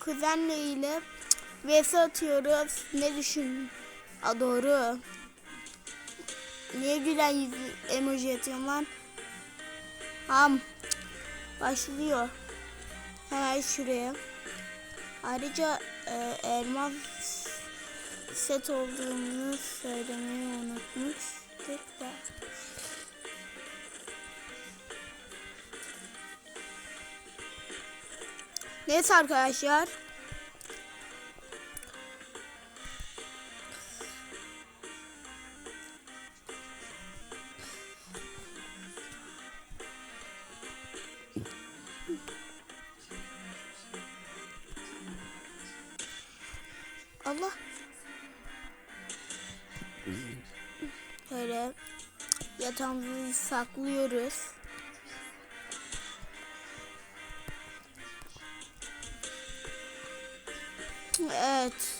kuzenle ile vs atıyoruz. Ne düşün? A doğru. Niye gülen yüzü emoji atıyorum lan? Ham. Başlıyor. Hemen şuraya. Ayrıca e, elmas set olduğunu söylemeyi unutmuştuk da. Neyse arkadaşlar. Allah. Böyle yatağımızı saklıyoruz. Evet.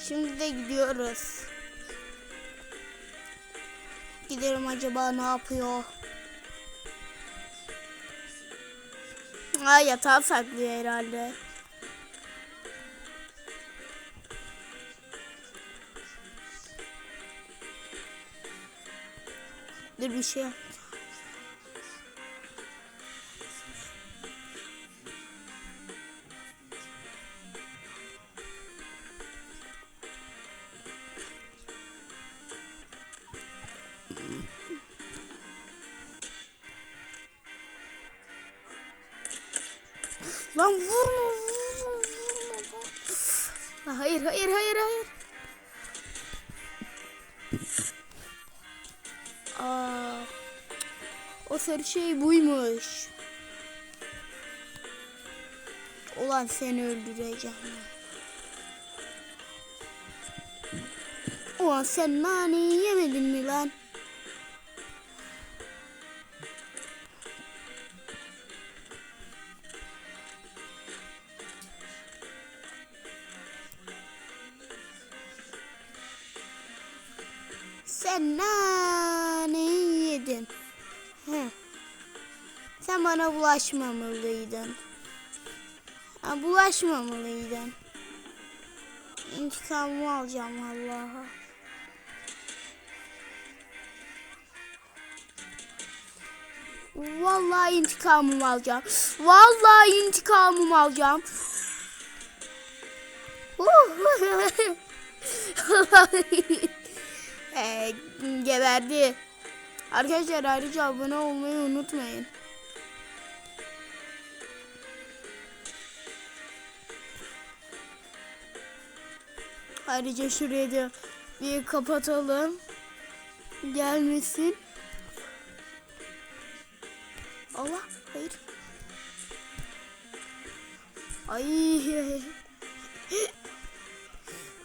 Şimdi de gidiyoruz. Gidelim acaba ne yapıyor? Ha yatağı saklıyor herhalde. Dur bir şey yap. Lan vurma vurma vurma. Ha, Hayır hayır hayır hayır. Aa, o sarı şey buymuş. Ulan seni öldüreceğim. Ulan sen naneyi yemedin mi lan? Sen bana bulaşmamalıydın. Ha, bulaşmamalıydın. İntikamımı alacağım Allah'a. Vallahi intikamımı alacağım. Vallahi intikamımı alacağım. Ee, geberdi. Arkadaşlar ayrıca abone olmayı unutmayın. Ayrıca şurayı da bir kapatalım. Gelmesin. Allah hayır. Ay.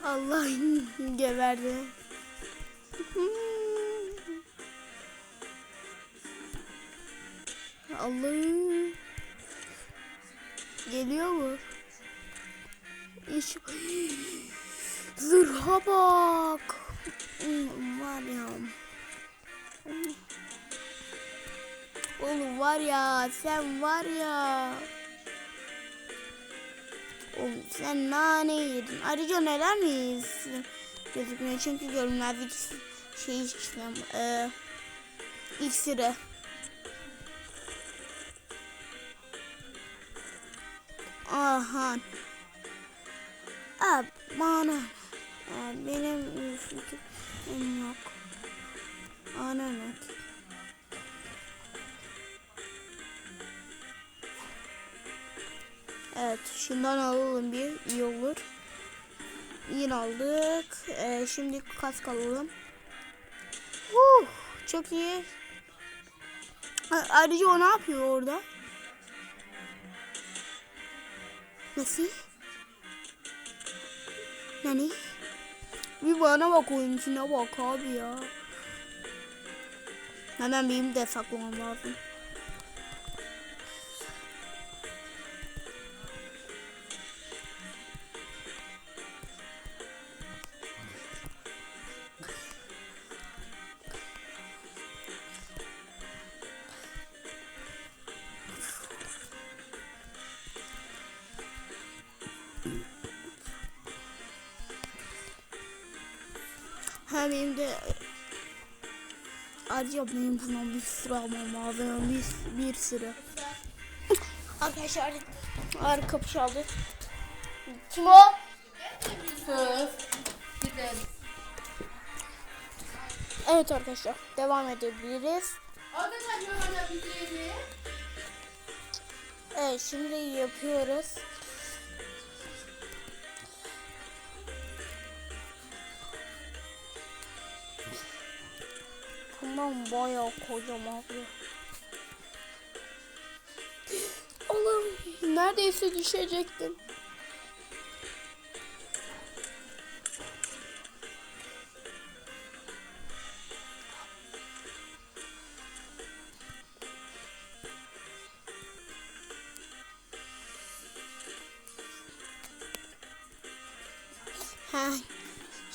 Allah geberdi. Allah'ım. Geliyor mu? İş. Zırha bak. Var ya. Oğlum var ya sen var ya. Oğlum sen nane yedin. Ayrıca neler miyiz? Gözükmüyor çünkü görünmezlik şey içtim. Ee, iksiri. Aha. Ab, bana. Benim fikrim yok. Ananak. Evet, şundan alalım bir iyi olur. Yine aldık. Ee, şimdi kask alalım. Huh, çok iyi. Ayrıca o ne yapıyor orada? Nasıl? Nani? Bir bana bak oyun içine bak abi ya. Hemen benim de saklamam lazım. Hem benim de Ayrıca benim bundan bir sürü almam lazım. Bir, bir sürü. Arkadaşlar ağrı kapı çaldı. Kim o? Evet arkadaşlar devam edebiliriz. Evet şimdi yapıyoruz. Bundan bayağı kocaman bir. Allah'ım neredeyse düşecektim. Ha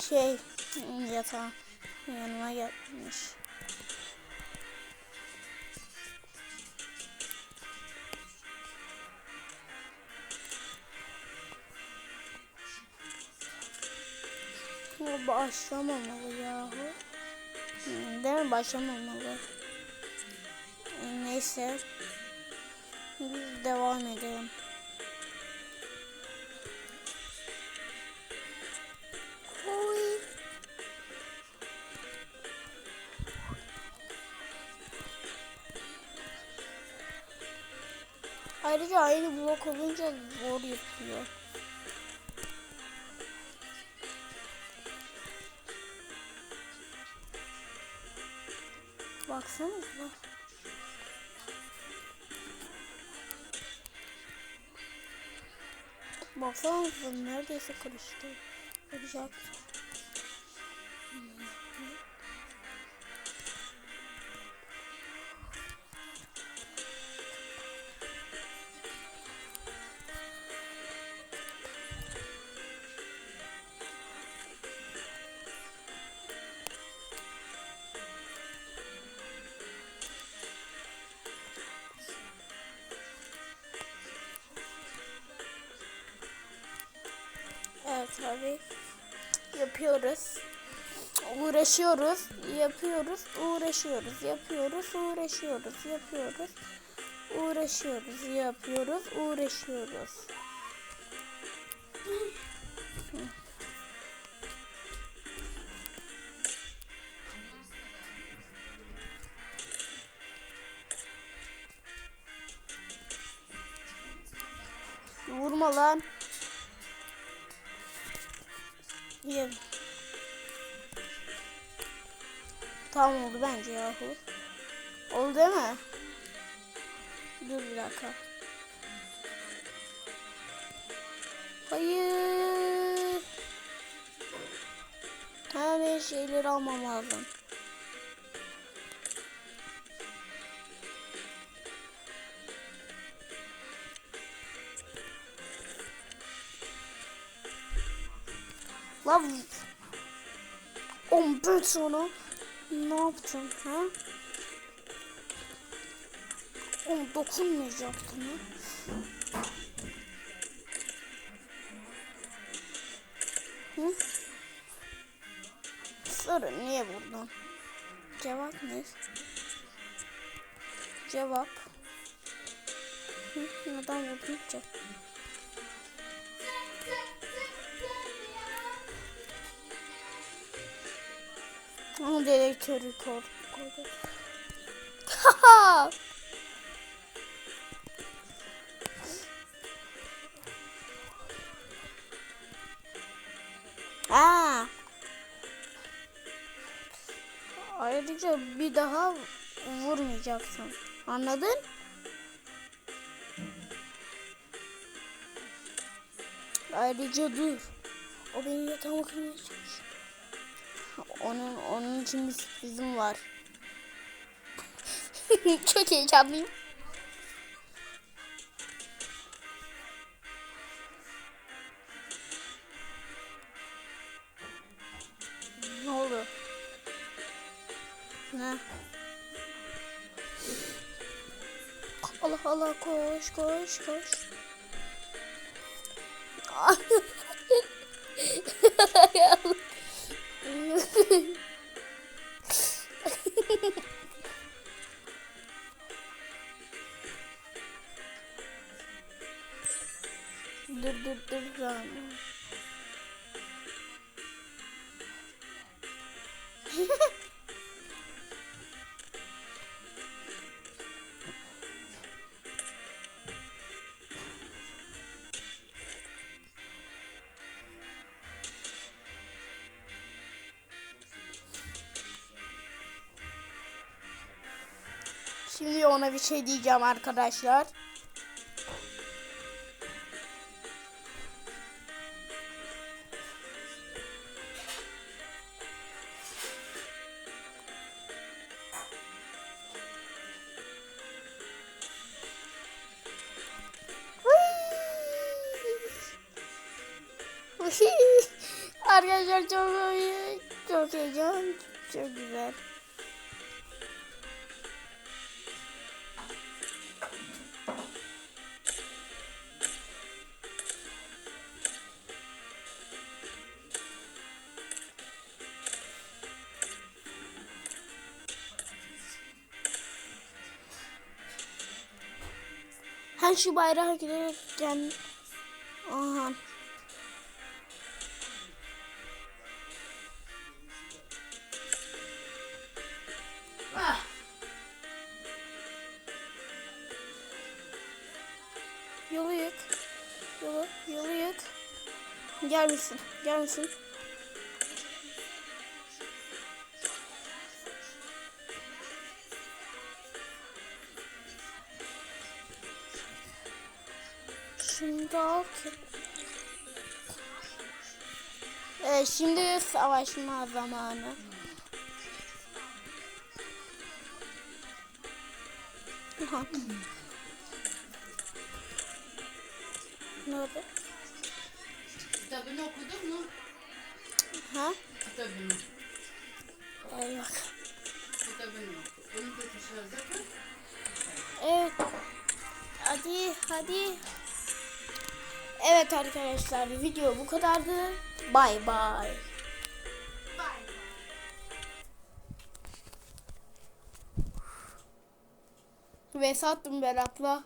şey yatağın yanıma gelmiş. Başlamamalı yahu. Değil mi? Başlamamalı. Neyse. Biz devam edelim. Oy. Ayrıca aynı blok olunca zor yapıyor. Baksanıza. Baksanıza neredeyse karıştı. Olacak. Evet abi. Yapıyoruz. Uğraşıyoruz. Yapıyoruz. Uğraşıyoruz. Yapıyoruz. Uğraşıyoruz. Yapıyoruz. Uğraşıyoruz. Yapıyoruz. Uğraşıyoruz. Vurma lan. Yiyelim. Tamam oldu bence yahu. Oldu değil mi? Dur bir dakika. Hayır. Hemen şeyleri almam lazım. Oğlum ben sana ne yaptım ha? Oğlum dokunmayacaktım ha. Hı? Sarı niye buradan? Cevap ne? Cevap. Hı? Neden vurdun ki? Ama dedektörü koy- koydu. Haha! Aa. Ayrıca bir daha vurmayacaksın. Anladın? Ayrıca dur. O benim yatağıma kırmaya çalışıyor. Onun onun için bir sürprizim var. Çok heyecanlıyım. Ne oldu? Ne? Allah Allah koş koş koş. Dur dur dur lan. Şimdi ona bir şey diyeceğim arkadaşlar. Arkadaşlar çok çok heyecan, çok güzel. Her şu bayrağa giderken Aha. Ah. Yolu yık. Yolu, yolu yık. Gel misin? Gel misin? Ki. Evet, şimdi savaşma zamanı. Ne oldu? Kitabını okudun mu? Ha? Kitabını. Eyvah. Kitabını oku. Bunu da dışarıda koy. Evet. Hadi hadi. Evet arkadaşlar video bu kadardı. Bay bay. Ve sattım Berat'la.